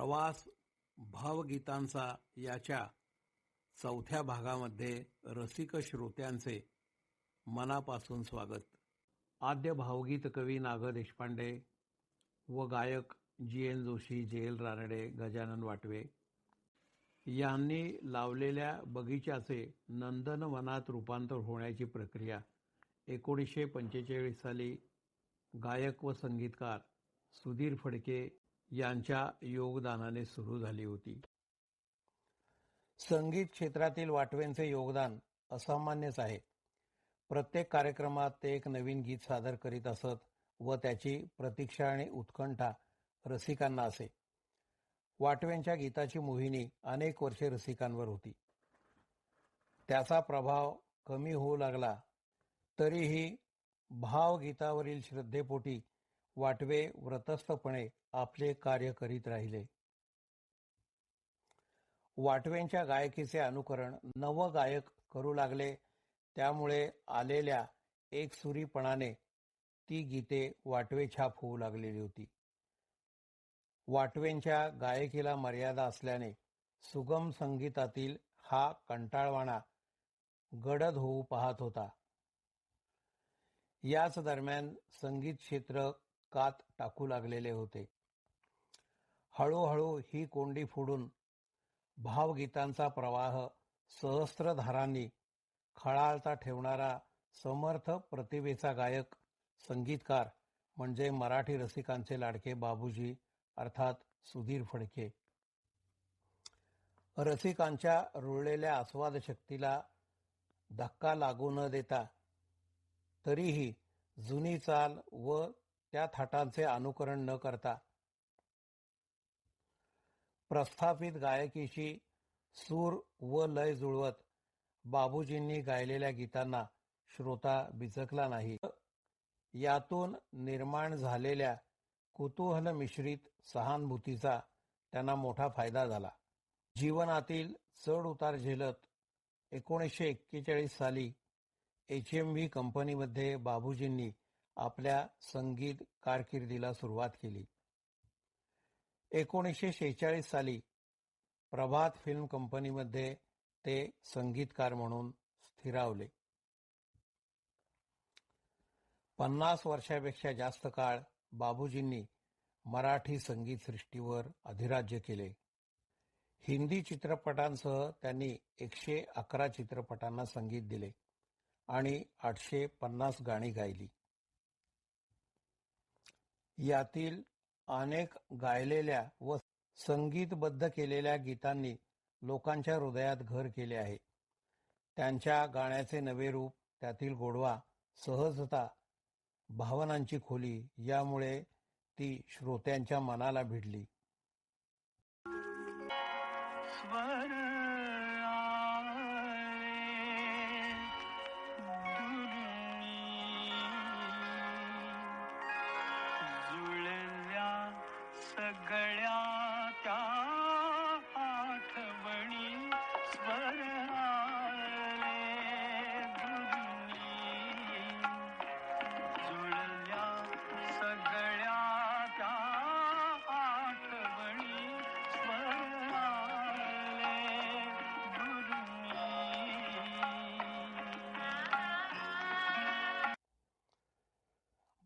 प्रवास भावगीतांचा याच्या चौथ्या भागामध्ये रसिक श्रोत्यांचे मनापासून स्वागत. आद्य भावगीत कवी नाग देशपांडे व गायक G N Joshi J L Ranade Gajanan Watve यांनी लावलेल्या बगीचाचे नंदनवनात रूपांतर होण्याची प्रक्रिया एकोणीसशे पंचेचाळीस साली गायक व संगीतकार सुधीर फडके यांच्या योगदानाने सुरू झाली होती. संगीत क्षेत्रातील वाटवेंचे योगदान असामान्यच आहे. प्रत्येक कार्यक्रमात ते एक नवीन गीत सादर करीत असत व त्याची प्रतीक्षा आणि उत्कंठा रसिकांना असे. वाटवेंच्या गीताची मोहिनी अनेक वर्षे रसिकांवर होती. त्याचा प्रभाव कमी होऊ लागला तरीही भावगीतावरील श्रद्धेपोटी वाटवे व्रतस्थपणे आपले कार्य करीत राहिले. वाटवेंच्या गायकीचे अनुकरण नव गायक करू लागले. त्यामुळे आलेल्या एकसुरीपणाने ती गीते वाटवे छाप होऊ लागलेली होती. वाटवेंच्या गायकीला मर्यादा असल्याने सुगम संगीतातील हा कंटाळवाणा गडद होऊ पाहत होता. याच दरम्यान संगीत क्षेत्र कात टाकू लागलेले होते. हळूहळू ही कोंडी फोडून भावगीतांचा प्रवाह सहस्त्रधारांनी खळाळता ठेवणारा समर्थ प्रतिभेचा गायक संगीतकार म्हणजे मराठी रसिकांचे लाडके बाबूजी अर्थात सुधीर फडके. रसिकांच्या रुळलेल्या आस्वाद शक्तीला धक्का लागू न देता तरीही जुनी चाल व त्या थाटांचे अनुकरण न करता प्रस्थापित गायकीशी सूर व लय जुळवत. बाबूजींनी गायलेल्या गीतांना श्रोता बिचकला नाही. यातून निर्माण झालेल्या कुतूहल मिश्रित सहानुभूतीचा त्यांना मोठा फायदा झाला. जीवनातील चढ उतार झेलत एकोणीसशे एक्केचाळीस साली एच एम व्ही कंपनीमध्ये बाबूजींनी आपल्या संगीत कारकिर्दीला सुरुवात केली. एकोणीसशे शेहेचाळीस साली प्रभात फिल्म कंपनीमध्ये ते संगीतकार म्हणून स्थिरावले. पन्नास वर्षापेक्षा जास्त काळ बाबूजींनी मराठी संगीत सृष्टीवर अधिराज्य केले. हिंदी चित्रपटांसह त्यांनी एकशे अकरा चित्रपटांना संगीत दिले आणि आठशे पन्नास गाणी गायली. यातील अनेक गायलेल्या व संगीतबद्ध केलेल्या गीतांनी लोकांच्या हृदयात घर केले आहे. त्यांच्या गाण्याचे नवे रूप त्यातील गोडवा सहजता भावनांची खोली यामुळे ती श्रोत्यांच्या मनाला भिडली.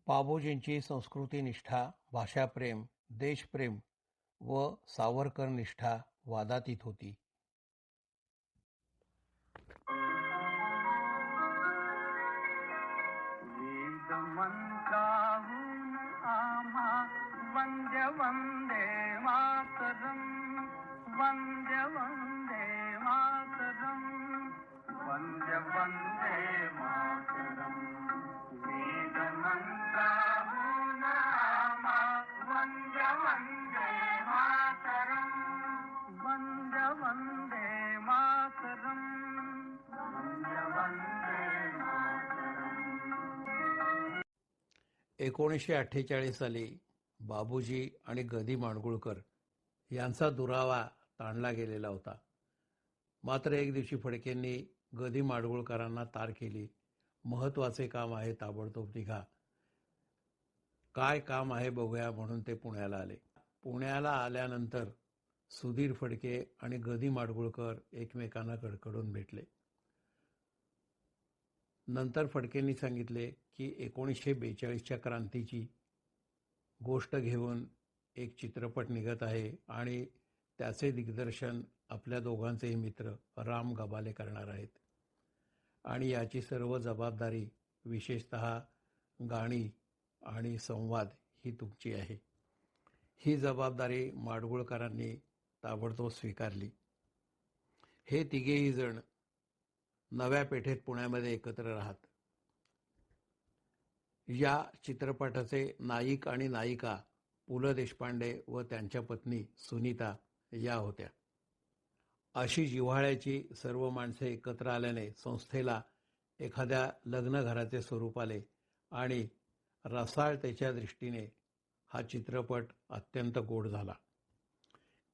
बाबूजींची संस्कृतीनिष्ठा भाषाप्रेम देशप्रेम व सावरकर निष्ठा वादातीत होती. वेद मंत्राहून आम्हा वंद्य वंदे मातरम वंद्य वंदे मातरम वंद्य वंदे मातरम. एकोणीसशे अठ्ठेचाळीस साली बाबूजी आणि गदी माणगुळकर यांचा दुरावा ताणला गेलेला होता. मात्र एक दिवशी फडकेंनी गदी माडगुळकरांना तार केली. महत्त्वाचे काम आहे ताबडतोब निघा. काय काम आहे बघूया म्हणून ते पुण्याला आले. पुण्याला आल्यानंतर सुधीर फडके आणि गदी माडगुळकर एकमेकांना कडकडून भेटले. नंतर फडकेंनी सांगितले की एकोणीसशे बेचाळीसच्या क्रांतीची गोष्ट घेऊन एक चित्रपट निघत आहे आणि त्याचे दिग्दर्शन आपल्या दोघांचेही मित्र राम गबाले करणार आहेत. आणि याची सर्व जबाबदारी विशेषत गाणी आणि संवाद ही तुमची आहे. ही जबाबदारी माडगुळकरांनी ताबडतोब स्वीकारली. हे तिघेही जण नव्या पेठेत पुण्यामध्ये एकत्र राहत. या चित्रपटाचे नायिक आणि नायिका पु ल देशपांडे व त्यांच्या पत्नी सुनीता या होत्या. अशी जिव्हाळ्याची सर्व माणसे एकत्र आल्याने संस्थेला एखाद्या लग्नघराचे स्वरूप आले आणि रसाळतेच्या दृष्टीने हा चित्रपट अत्यंत गोड झाला.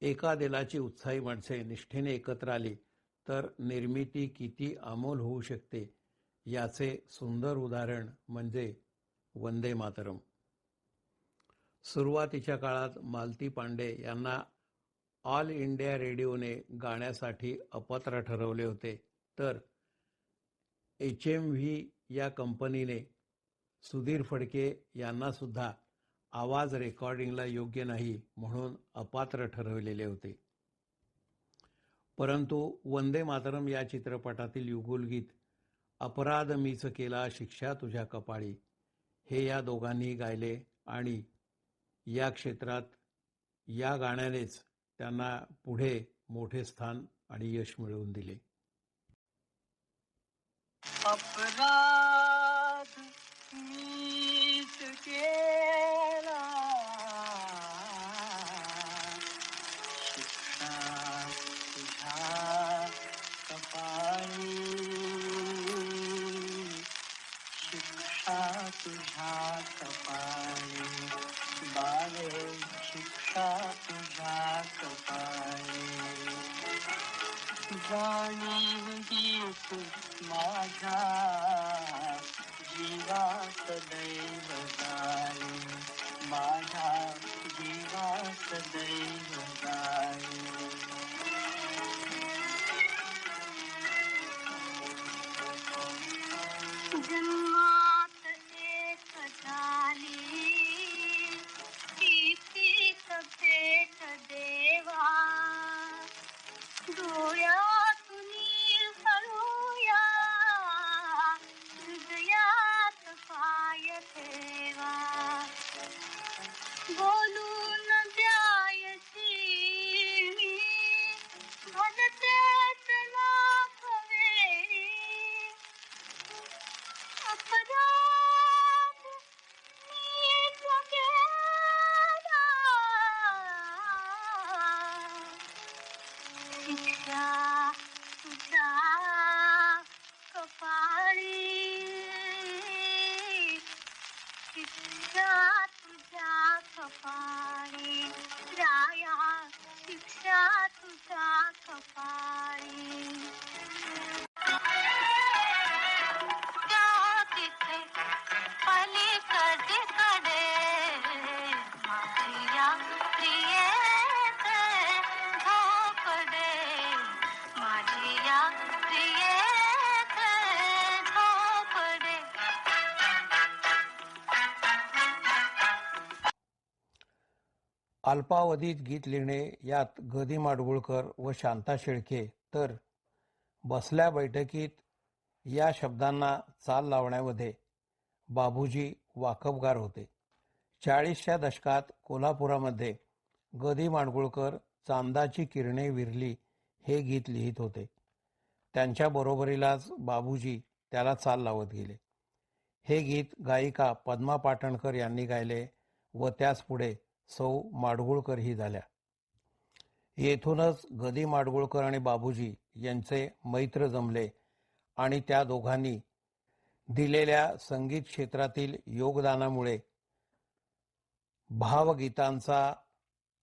एका दिलाची उत्साही माणसे निष्ठेने एकत्र आली तर निर्मिती किती अमोल होऊ शकते याचे सुंदर उदाहरण म्हणजे वंदे मातरम. सुरुवातीच्या काळात मालती पांडे यांना ऑल इंडिया रेडिओने गाण्यासाठी अपात्र ठरवले होते तर एच एम व्ही या कंपनीने सुधीर फडके यांना सुद्धा आवाज रेकॉर्डिंगला योग्य नाही म्हणून अपात्र ठरवलेले होते. परंतु वंदे मातरम या चित्रपटातील युगुलगीत अपराध मीच केला शिक्षा तुझ्या कपाळी हे या दोघांनी गायले आणि या क्षेत्रात या गाण्यानेच त्यांना पुढे मोठे स्थान आणि यश मिळवून दिले. शिक्षा तुझ्या कपाळी जाणीव हीच माझ्या जीवात अल्पावधीत गीत लिहिणे यात गदी माडगुळकर व शांता शेळके. तर बसल्या बैठकीत या शब्दांना चाल लावण्यामध्ये बाबूजी वाकबगार होते. चाळीसच्या दशकात कोल्हापुरामध्ये गदी माडगुळकर चांदाची किरणे विरली हे गीत लिहित होते. त्यांच्या बरोबरीलाच बाबूजी त्याला चाल लावत गेले. हे गीत गायिका पद्मा पाटणकर यांनी गायले व त्याच पुढे सौ माडगुळकर ही झाल्या. येथूनच गदी माडगुळकर आणि बाबूजी यांचे मैत्र जमले आणि त्या दोघांनी दिलेल्या संगीत क्षेत्रातील योगदानामुळे भावगीतांचा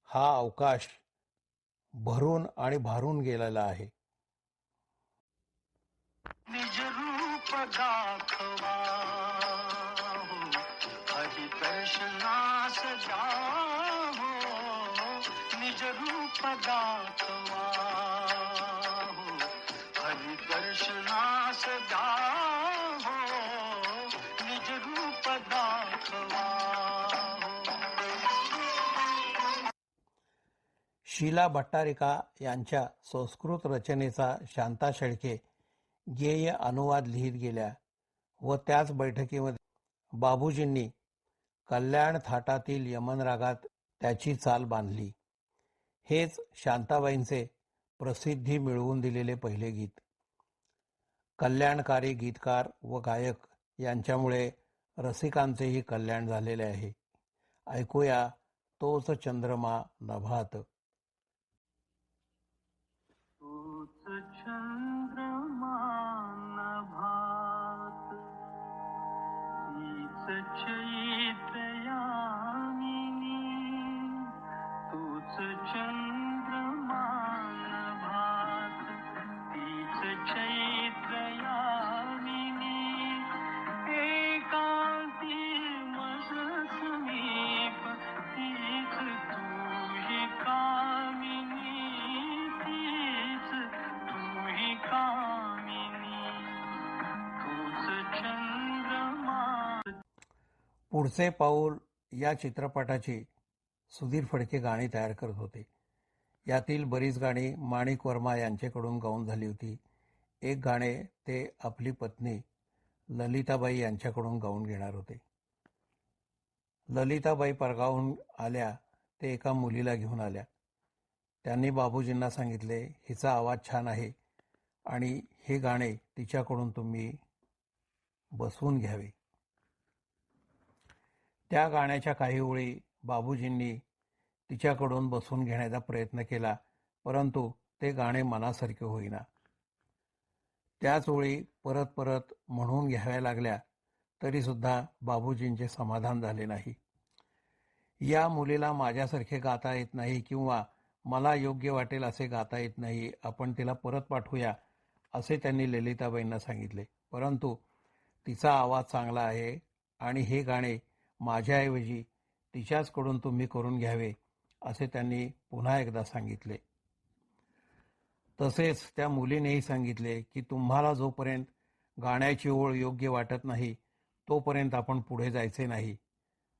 हा अवकाश भरून आणि भारून गेलेला आहे. दाखवा. हरि दर्शनास जाहो निज रूप दाखवा हो दर्शनास हो निज रूप दाखवा शीला भट्टारिका यांच्या संस्कृत रचनेचा शांता शेळके गेय अनुवाद लिहित गेल्या व त्याच बैठकीमध्ये बाबूजींनी कल्याण थाटातील यमन रागात त्याची चाल बांधली. हेच शांताबाईंचे प्रसिद्धी मिळवून दिलेले पहिले गीत. कल्याणकारी गीतकार व गायक यांच्यामुळे रसिकांचेही कल्याण झालेले आहे. ऐकूया तोच चंद्रमा नभात. चंद्रमा पुढचे पाऊल या चित्रपटाची सुधीर फडके गाणी तयार करत होते. यातील बरीच गाणी माणिक वर्मा यांच्याकडून गाऊन झाली होती. एक गाणे ते आपली पत्नी ललिताबाई यांच्याकडून गाऊन घेणार होते. ललिताबाई परगावून आल्या ते एका मुलीला घेऊन आल्या. त्यांनी बाबूजींना सांगितले हिचा आवाज छान आहे आणि हे गाणे तिच्याकडून तुम्ही बसवून घ्यावे. त्या गाण्याच्या काही ओळी बाबूजींनी तिच्याकडून बसून घेण्याचा प्रयत्न केला परंतु ते गाणे मनासारखे होईना. त्याच ओळी परत परत म्हणून घ्याव्या लागल्या तरीसुद्धा बाबूजींचे समाधान झाले नाही. या मुलीला माझ्यासारखे गाता येत नाही किंवा मला योग्य वाटेल असे गाता येत नाही आपण तिला परत पाठवूया असे त्यांनी ललिताबाईंना सांगितले. परंतु तिचा आवाज चांगला आहे आणि हे गाणे माझ्याऐवजी तिच्याचकडून तुम्ही करून घ्यावे असे त्यांनी पुन्हा एकदा सांगितले. तसेच त्या मुलीनेही सांगितले की तुम्हाला जोपर्यंत गाण्याची ओळ योग्य वाटत नाही तोपर्यंत आपण पुढे जायचे नाही.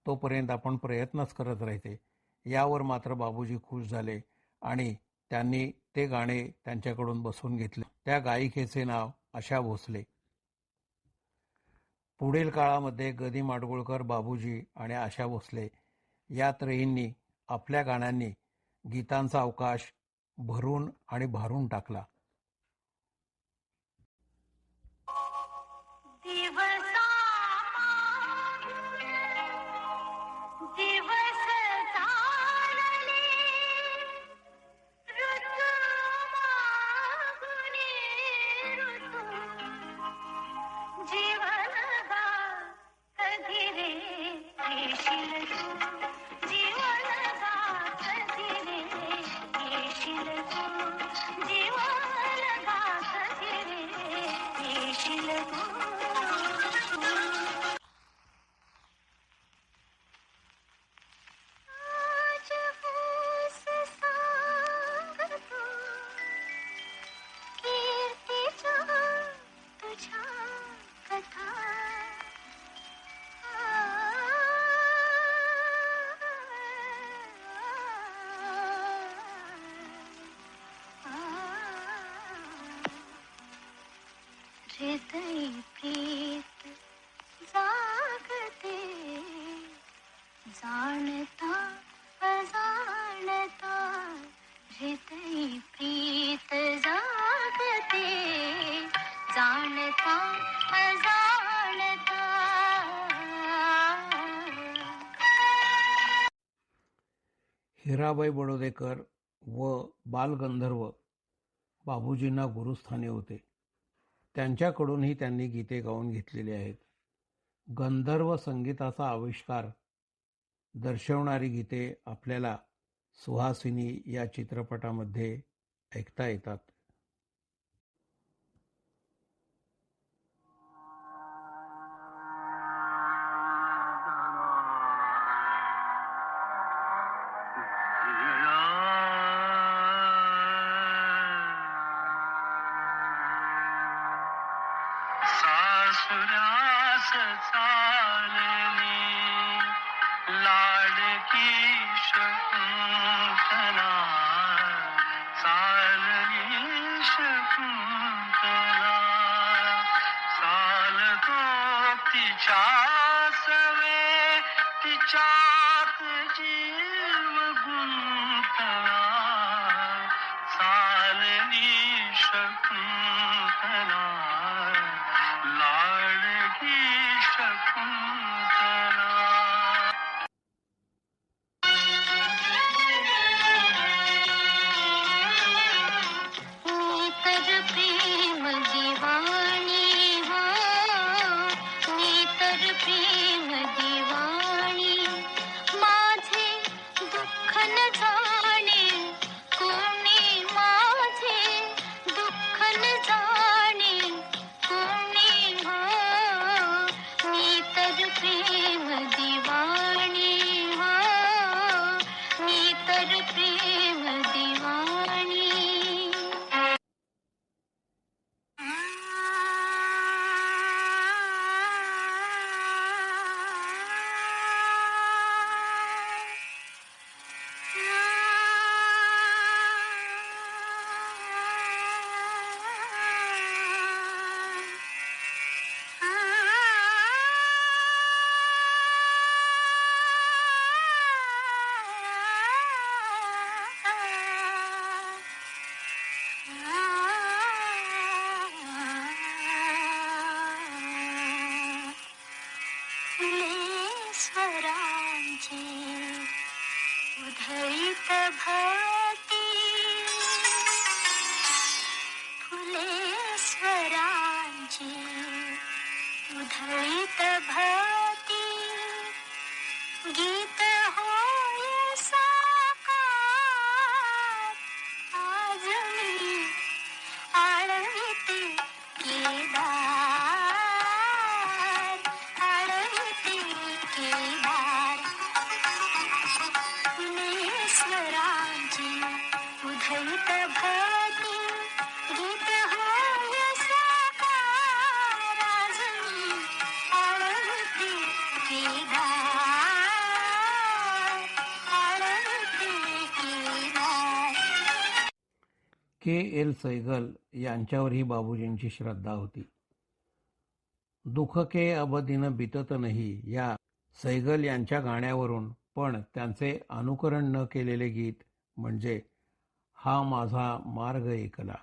तोपर्यंत आपण प्रयत्नच करत राहायचे. यावर मात्र बाबूजी खुश झाले आणि त्यांनी ते गाणे त्यांच्याकडून बसवून घेतले. त्या गायिकेचे नाव आशा भोसले. पुढील काळामध्ये गदी माडगुळकर बाबूजी आणि आशा भोसले या त्रयींनी आपल्या गाण्यांनी गीतांचा अवकाश भरून आणि भारून टाकला. हृदय प्रीत जागते. जाणता अजाणता हृदय प्रीत जागते. जाणता अजाणता. हिराबाई बडोदेकर व बालगंधर्व बाबूजींना गुरुस्थानी होते. त्यांच्याकडूनही त्यांनी गीते गाऊन घेतलेली आहेत. गंधर्व संगीताचा आविष्कार दर्शवणारी गीते आपल्याला सुहासिनी या चित्रपटामध्ये ऐकता येतात. Georgia! के एल सैगल यांच्यावरही बाबूजींची श्रद्धा होती. दुःख के अब दिन बितत नाही या सैगल यांच्या गाण्यावरून पण त्यांचे अनुकरण न केलेले गीत म्हणजे हा माझा मार्ग एकला.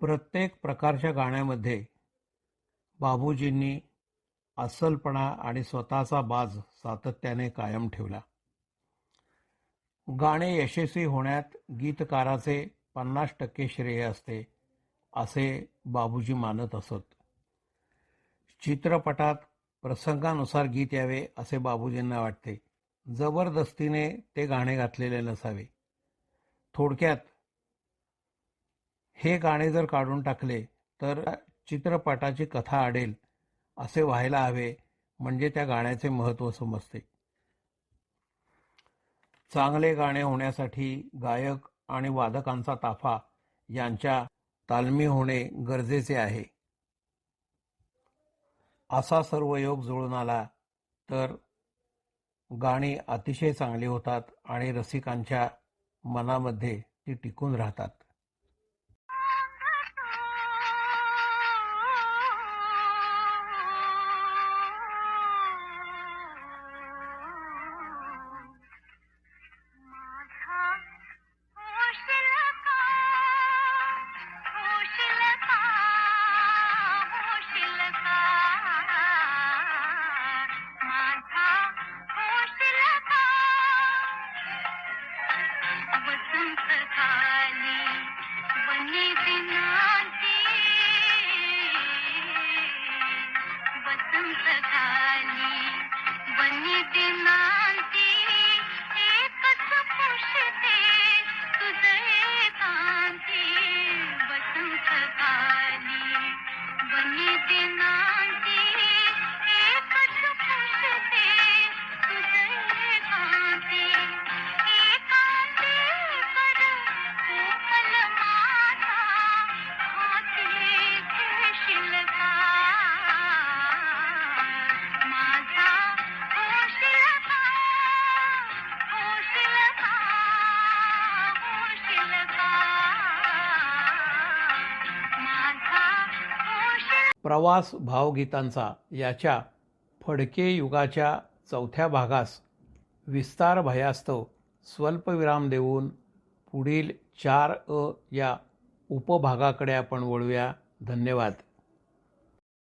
प्रत्येक प्रकारच्या गाण्यामध्ये बाबूजींनी अस्सलपणा आणि स्वतःचा बाज सातत्याने कायम ठेवला. गाणे यशस्वी होण्यात गीतकाराचे पन्नास टक्के श्रेय असते असे बाबूजी मानत असत. चित्रपटात प्रसंगानुसार गीत यावे असे बाबूजींना वाटते. जबरदस्तीने ते गाणे घातलेले नसावे. थोडक्यात हे गाणे जर काढून टाकले तर चित्रपटाची कथा अडेल असे व्हायला हवे म्हणजे त्या गाण्याचे महत्त्व समजते. चांगले गाणे होण्यासाठी गायक आणि वादकांचा ताफा यांच्या तालमी होणे गरजेचे आहे. असा सर्व योग जुळून आला तर गाणी अतिशय चांगली होतात आणि रसिकांच्या मनामध्ये ती टिकून राहतात. प्रवास भावगीतांचा याच्या फडके युगाच्या चौथ्या भागास विस्तार भयास्तव स्वल्पविराम देऊन पुढील चार अ या उपभागाकडे आपण वळूया. धन्यवाद.